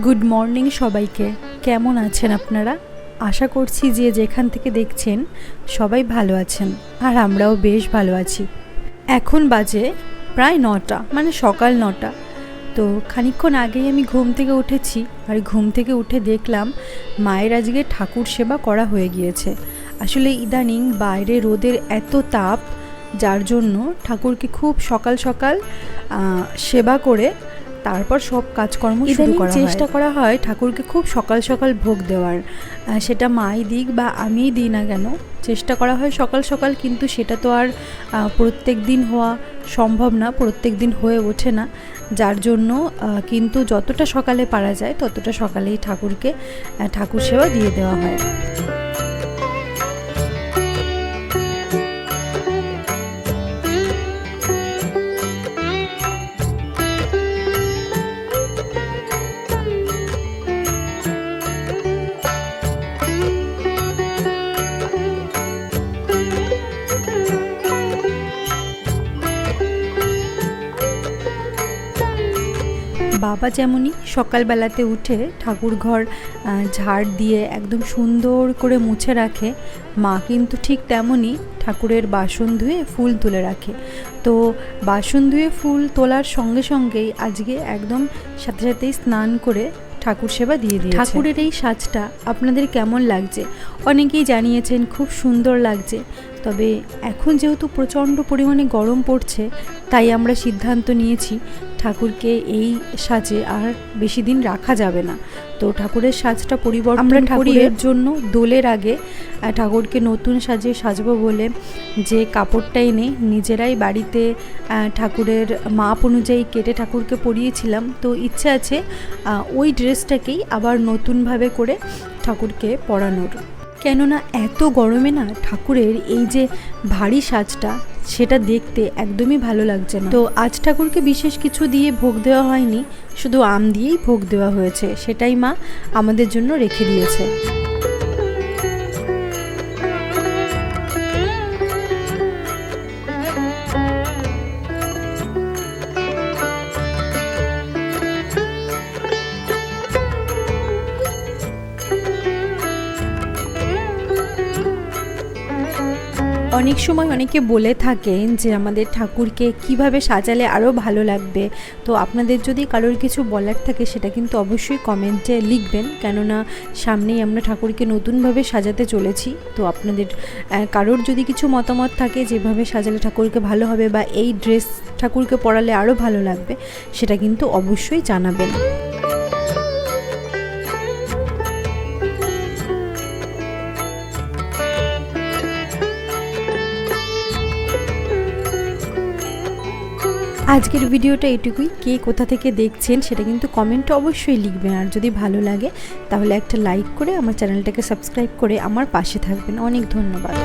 Good morning সবাইকে। কেমন আছেন আপনারা? আশা করছি যে যেখান থেকে দেখছেন সবাই ভালো আছেন আর আমরাও বেশ ভালো আছি। এখন বাজে প্রায় নটা মানে সকাল নটা। তো খানিকক্ষণ আগেই আমি ঘুম থেকে উঠেছি আর ঘুম থেকে উঠে দেখলাম মায়ের আজকে ঠাকুর সেবা করা হয়ে গিয়েছে। আসলে ইদানিং বাইরে রোদের এত তাপ, যার জন্য ঠাকুরকে খুব সকাল সকাল সেবা করে তারপর সব কাজকর্ম শুরু করা চেষ্টা করা হয় ঠাকুরকে খুব সকাল সকাল ভোগ দেওয়ার। সেটা মাই দিক বা আমিই দিই না কেন চেষ্টা করা হয় সকাল সকাল কিন্তু সেটা তো আর প্রত্যেক দিন হওয়া সম্ভব না প্রত্যেক দিন হয়ে ওঠে না। যার জন্য কিন্তু যতটা সকালে পারা যায় ততটা সকালেই ঠাকুরকে ঠাকুর সেবা দিয়ে দেওয়া হয়। বাবা যেমনই সকালবেলাতে উঠে ঠাকুর ঘর ঝাড় দিয়ে একদম সুন্দর করে মুছে রাখে, মা কিন্তু ঠিক তেমনই ঠাকুরের বাসন ধুয়ে ফুল তুলে রাখে। তো বাসন ধুয়ে ফুল তোলার সঙ্গে সঙ্গেই আজকে একদম সাথে সাথেই স্নান করে ঠাকুর সেবা দিয়ে দিয়ে ঠাকুরের এই সাজটা আপনাদের কেমন লাগছে? অনেকেই জানিয়েছেন খুব সুন্দর লাগছে। তবে এখন যেহেতু প্রচণ্ড পরিমাণে গরম পড়ছে তাই আমরা সিদ্ধান্ত নিয়েছি ঠাকুরকে এই সাজে আর বেশি দিন রাখা যাবে না। তো ঠাকুরের সাজটা পরিবর্তন আমরা ঠাকুরের জন্য দোলের আগে ঠাকুরকে নতুন সাজে সাজবো বলে যে কাপড়টা এনে নিজেরাই বাড়িতে ঠাকুরের মাপ অনুযায়ী কেটে ঠাকুরকে পরিয়েছিলাম। তো ইচ্ছে আছে ওই ড্রেসটাকেই আবার নতুনভাবে করে ঠাকুরকে পরানোর। কেননা এত গরমে না ঠাকুরের এই যে ভারী সাজটা, সেটা দেখতে একদমই ভালো লাগছে না। তো আজ ঠাকুরকে বিশেষ কিছু দিয়ে ভোগ দেওয়া হয়নি, শুধু আম দিয়েই ভোগ দেওয়া হয়েছে, সেটাই মা আমাদের জন্য রেখে দিয়েছে। অনেক সময় অনেকে বলে থাকেন যে আমাদের ঠাকুরকে কীভাবে সাজালে আরও ভালো লাগবে। তো আপনাদের যদি কারোর কিছু বলার থাকে সেটা কিন্তু অবশ্যই কমেন্টে লিখবেন। কেননা সামনেই আমরা ঠাকুরকে নতুনভাবে সাজাতে চলেছি। তো আপনাদের কারোর যদি কিছু মতামত থাকে যেভাবে সাজালে ঠাকুরকে ভালো হবে বা এই ড্রেস ঠাকুরকে পরালে আরও ভালো লাগবে, সেটা কিন্তু অবশ্যই জানাবেন। আজকের ভিডিওটা এটুকুই। কে কোথা থেকে দেখছেন সেটা কিন্তু কমেন্টে অবশ্যই লিখবেন। আর যদি ভালো লাগে, তাহলে একটা লাইক করে আমার চ্যানেলটাকে সাবস্ক্রাইব করে আমার পাশে থাকবেন। অনেক ধন্যবাদ।